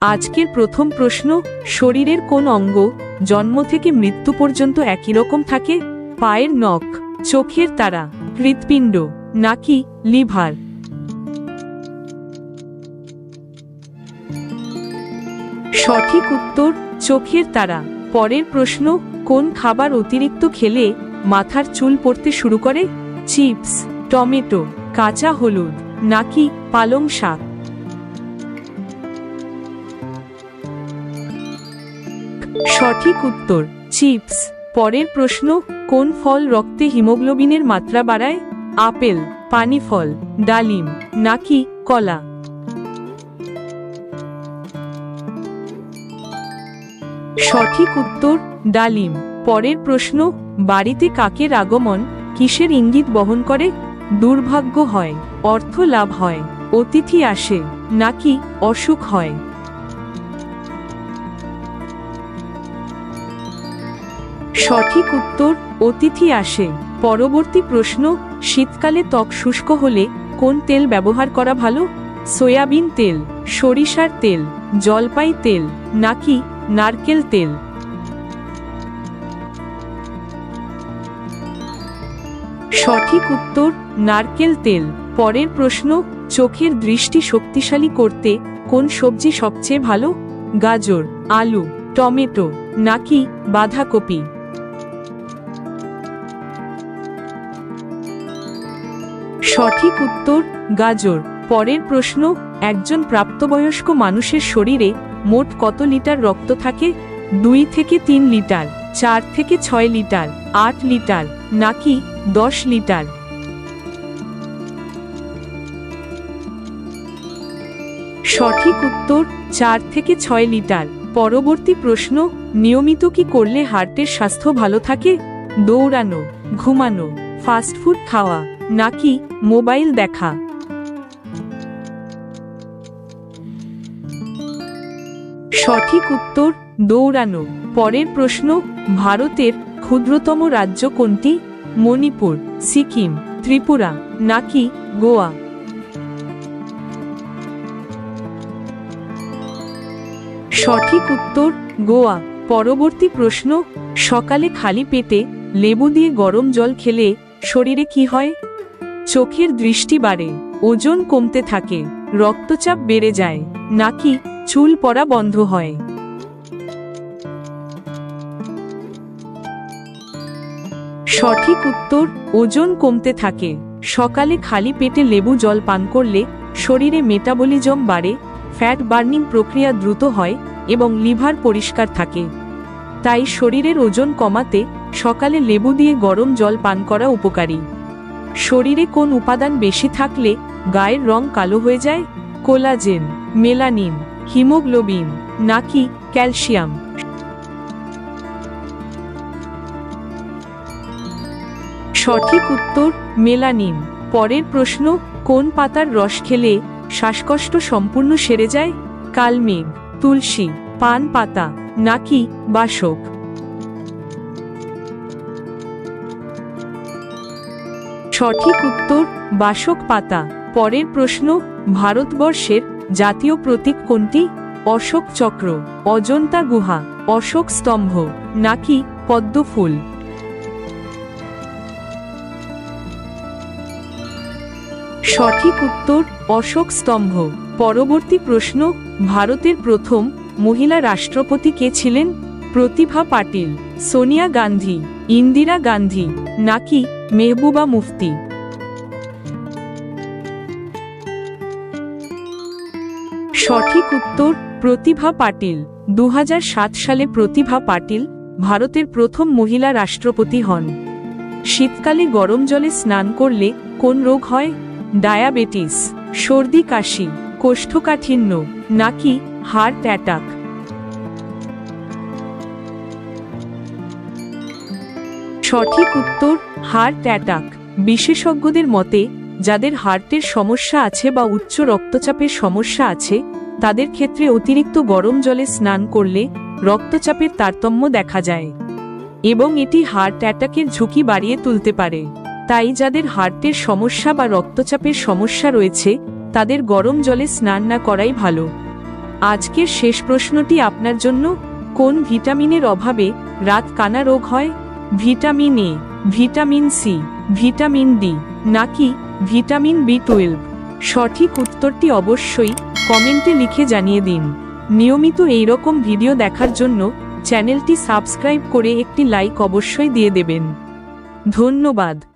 আজকের প্রথম প্রশ্ন, শরীরের কোন অঙ্গ জন্ম থেকে মৃত্যু পর্যন্ত একই রকম থাকে? পায়ের নখ, চোখের তারা, হৃৎপিণ্ড, নাকি লিভার? সঠিক উত্তর, চোখের তারা। পরের প্রশ্ন, কোন খাবার অতিরিক্ত খেলে মাথার চুল পড়তে শুরু করে? চিপস, টমেটো, কাঁচা হলুদ, নাকি পালং শাক? সঠিক উত্তর, চিপস। পরের প্রশ্ন, কোন ফল রক্তে হিমোগ্লোবিনের মাত্রা বাড়ায়? আপেল পানি ফল ডালিম, নাকি কলা? সঠিক উত্তর, ডালিম। পরের প্রশ্ন, বাড়িতে কাকের আগমন, কিসের ইঙ্গিত বহন করে? দুর্ভাগ্য হয়, অর্থ লাভ হয়, অতিথি আসে, নাকি অসুখ হয়? সঠিক উত্তর, অতিথি আসে। পরবর্তী প্রশ্ন, শীতকালে ত্বক শুষ্ক হলে কোন তেল ব্যবহার করা ভালো? সয়াবিন তেল, সরিষার তেল, জলপাই তেল, নাকি নারকেল তেল? সঠিক উত্তর, নারকেল তেল। পরের প্রশ্ন, চোখের দৃষ্টি শক্তিশালী করতে কোন সবজি সবচেয়ে ভালো? গাজর, আলু, টমেটো, নাকি বাঁধাকপি? সঠিক উত্তর, গাজর। পরের প্রশ্ন, একজন প্রাপ্তবয়স্ক মানুষের শরীরে মোট কত লিটার রক্ত থাকে? দুই থেকে তিন লিটার, চার থেকে ছয় লিটার, আট লিটার, নাকি দশ লিটার? সঠিক উত্তর, চার থেকে ছয় লিটার। পরবর্তী প্রশ্ন, নিয়মিত কি করলে হার্টের স্বাস্থ্য ভালো থাকে? দৌড়ানো, ঘুমানো ফাস্টফুড খাওয়া, নাকি মোবাইল দেখা। সঠিক উত্তর, দৌড়ানো। পরের প্রশ্ন, ভারতের ক্ষুদ্রতম রাজ্য কোনটি? মণিপুর, সিকিম, ত্রিপুরা, নাকি গোয়া? সঠিক উত্তর, গোয়া। পরবর্তী প্রশ্ন, সকালে খালি পেটে লেবু দিয়ে গরম জল খেলে শরীরে কি হয়? চোখের দৃষ্টি বাড়ে, ওজন কমতে থাকে, রক্তচাপ বেড়ে যায়, নাকি চুল পড়া বন্ধ হয়। সঠিক উত্তর, ওজন কমতে থাকে, সকালে খালি পেটে লেবু জল পান করলে শরীরে মেটাবলিজম বাড়ে, ফ্যাট বার্নিং প্রক্রিয়া দ্রুত হয় এবং লিভার পরিষ্কার থাকে। তাই শরীরের ওজন কমাতে সকালে লেবু দিয়ে গরম জল পান করা উপকারী। শরীরে কোন উপাদান বেশি থাকলে গায়ের রং কালো হয়ে যায়? কোলাজেন, মেলানিন, হিমোগ্লোবিন, নাকি ক্যালসিয়াম? সঠিক উত্তর, মেলানিন। পরের প্রশ্ন, কোন পাতার রস খেলে শ্বাসকষ্ট সম্পূর্ণ সেরে যায়? কালমেঘ, তুলসী, পান পাতা, নাকি বাসক? সঠিক উত্তর, বাসক পাতা। পরের প্রশ্ন, ভারতবর্ষের জাতীয় প্রতীক কোনটি? অশোক চক্র, অজন্তা গুহা, অশোক স্তম্ভ, নাকি পদ্মফুল? সঠিক উত্তর, অশোক স্তম্ভ। পরবর্তী প্রশ্ন, ভারতের প্রথম মহিলা রাষ্ট্রপতি কে ছিলেন? প্রতিভা পাটিল, সোনিয়া গান্ধী, ইন্দিরা গান্ধী, নাকি মেহবুবা মুফতি? সঠিক উত্তর, প্রতিভা পাটিল দু হাজার সাত সালে প্রতিভা পাটিল ভারতের প্রথম মহিলা রাষ্ট্রপতি হন। শীতকালে গরম জলে স্নান করলে কোন রোগ হয়? ডায়াবেটিস, সর্দি কাশি, কোষ্ঠকাঠিন্য, নাকি হার্ট অ্যাটাক? সঠিক উত্তর, হার্ট অ্যাটাক। বিশেষজ্ঞদের মতে, যাদের হার্টের সমস্যা আছে বা উচ্চ রক্তচাপের সমস্যা আছে, তাদের ক্ষেত্রে অতিরিক্ত গরম জলে স্নান করলে রক্তচাপের তারতম্য দেখা যায় এবং এটি হার্ট অ্যাটাকের ঝুঁকি বাড়িয়ে তুলতে পারে। তাই যাদের হার্টের সমস্যা বা রক্তচাপের সমস্যা রয়েছে, তাদের গরম জলে স্নান না করাই ভালো। আজকের শেষ প্রশ্নটি আপনার জন্য, কোন ভিটামিনের অভাবে রাত কানা রোগ হয়? Vitamin A, vitamin C, vitamin D, নাকি ভিটামিন বি টুয়েলভ? সঠিক উত্তরটি অবশ্যই কমেন্টে লিখে জানিয়ে দিন। নিয়মিত এই রকম ভিডিও দেখার জন্য চ্যানেলটি সাবস্ক্রাইব করে একটি লাইক অবশ্যই দিয়ে দেবেন। ধন্যবাদ।